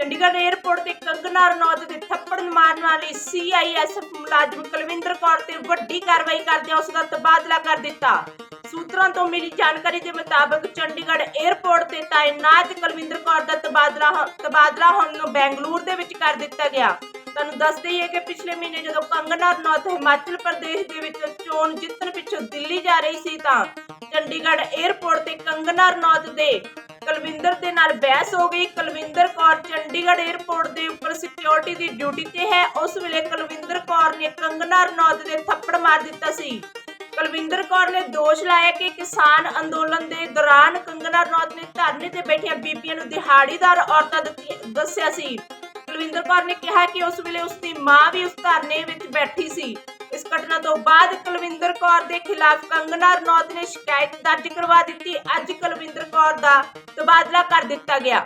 Chandigarh airport ਤੇ ਕੰਗਨਾ ਰਣੌਤ ਦੇ ਥੱਪੜ ਮਾਰਨ ਵਾਲੀ ਸੀਆਈਐਸਐਫ ਮੁਲਾਜ਼ਮ ਕੁਲਵਿੰਦਰ ਕੌਰ ਤੇ ਵੱਡੀ ਕਾਰਵਾਈ ਕਰਦਿਆਂ ਉਸ ਦਾ ਤਬਾਦਲਾ ਕਰ ਦਿੱਤਾ। ਸੂਤਰਾਂ ਤੋਂ ਮਿਲੀ ਜਾਣਕਾਰੀ ਦੇ ਮੁਤਾਬਕ ਚੰਡੀਗੜ੍ਹ 에ਅਰਪੋਰਟ ਤੇ ਤਾਇਨਾਤ ਕੁਲਵਿੰਦਰ ਕੌਰ ਦਾ ਤਬਾਦਲਾ ਤਬਾਦਲਾ ਹੁਣ ਨੂੰ ਬੈਂਗਲੌਰ ਦੇ ਵਿੱਚ ਕਰ ਦਿੱਤਾ ਗਿਆ। ਤੁਹਾਨੂੰ ਦੱਸਦੇ ਹੈ ਕਿ ਪਿਛਲੇ ਮਹੀਨੇ ਜਦੋਂ ਕੰਗਨਾ ਰਣੌਤ ਹਿਮਾਚਲ ਪ੍ਰਦੇਸ਼ ਦੇ ਵਿੱਚ ਚੋਣ ਜਿੱਤਣ ਪਿੱਛੋਂ ਦਿੱਲੀ ਜਾ ਰਹੀ ਸੀ ਤਾਂ ਚੰਡੀਗੜ੍ਹ 에ਅਰਪੋਰਟ ਤੇ ਕੰਗਨਾ ਰਣੌਤ ਦੇ ਕੁਲਵਿੰਦਰ ਦੇ ਨਾਲ ਬਹਿਸ ਹੋ ਗਈ। ਕੁਲਵਿੰਦਰ ਕੌਰ ਚੰਡੀਗੜ੍ਹ 에ਅਰਪੋਰਟ ਦੇ ਉੱਪਰ ਸਿਕਿਉਰਿਟੀ ਦੀ ਡਿਊਟੀ ਤੇ ਹੈ। ਉਸ ਵੇਲੇ ਕੁਲਵਿੰਦਰ ਕੌਰ ਨੇ ਕੰਗਨਾ ਰਣੌਤ ਦੇ ਥੱਪੜ ਮਾਰ ਦਿੱਤਾ ਸੀ। ਕੁਲਵਿੰਦਰ ਕੌਰ ਨੇ ਦੋਸ਼ ਲਾਇਆ ਕਿ ਕਿਸਾਨ ਅੰਦੋਲਨ ਦੇ ਦੌਰਾਨ ਕੰਗਨਾ ਰਣੌਤ ਨੇ ਧਰਨੇ ਤੇ ਬੈਠੀਆਂ ਬੀਬੀਆਂ ਨੂੰ ਦਿਹਾੜੀਦਾਰ ਔਰਤਾਂ ਦੱਸਿਆ ਸੀ। ਕੁਲਵਿੰਦਰ ਕੌਰ ਨੇ ਕਿਹਾ ਕਿ ਉਸ ਵੇਲੇ ਉਸ ਦੀ ਮਾਂ ਵੀ ਉਸ ਧਰਨੇ ਵਿੱਚ ਬੈਠੀ ਸੀ। ਘਟਨਾ ਤੋਂ ਬਾਅਦ ਕੁਲਵਿੰਦਰ ਕੌਰ ਦੇ ਖਿਲਾਫ ਕੰਗਨਾ ਰਣੌਤ ਨੇ ਸ਼ਿਕਾਇਤ ਦਰਜ ਕਰਵਾ ਦਿੱਤੀ। ਅੱਜ ਕੁਲਵਿੰਦਰ ਕੌਰ ਦਾ ਤਬਾਦਲਾ ਕਰ ਦਿੱਤਾ ਗਿਆ।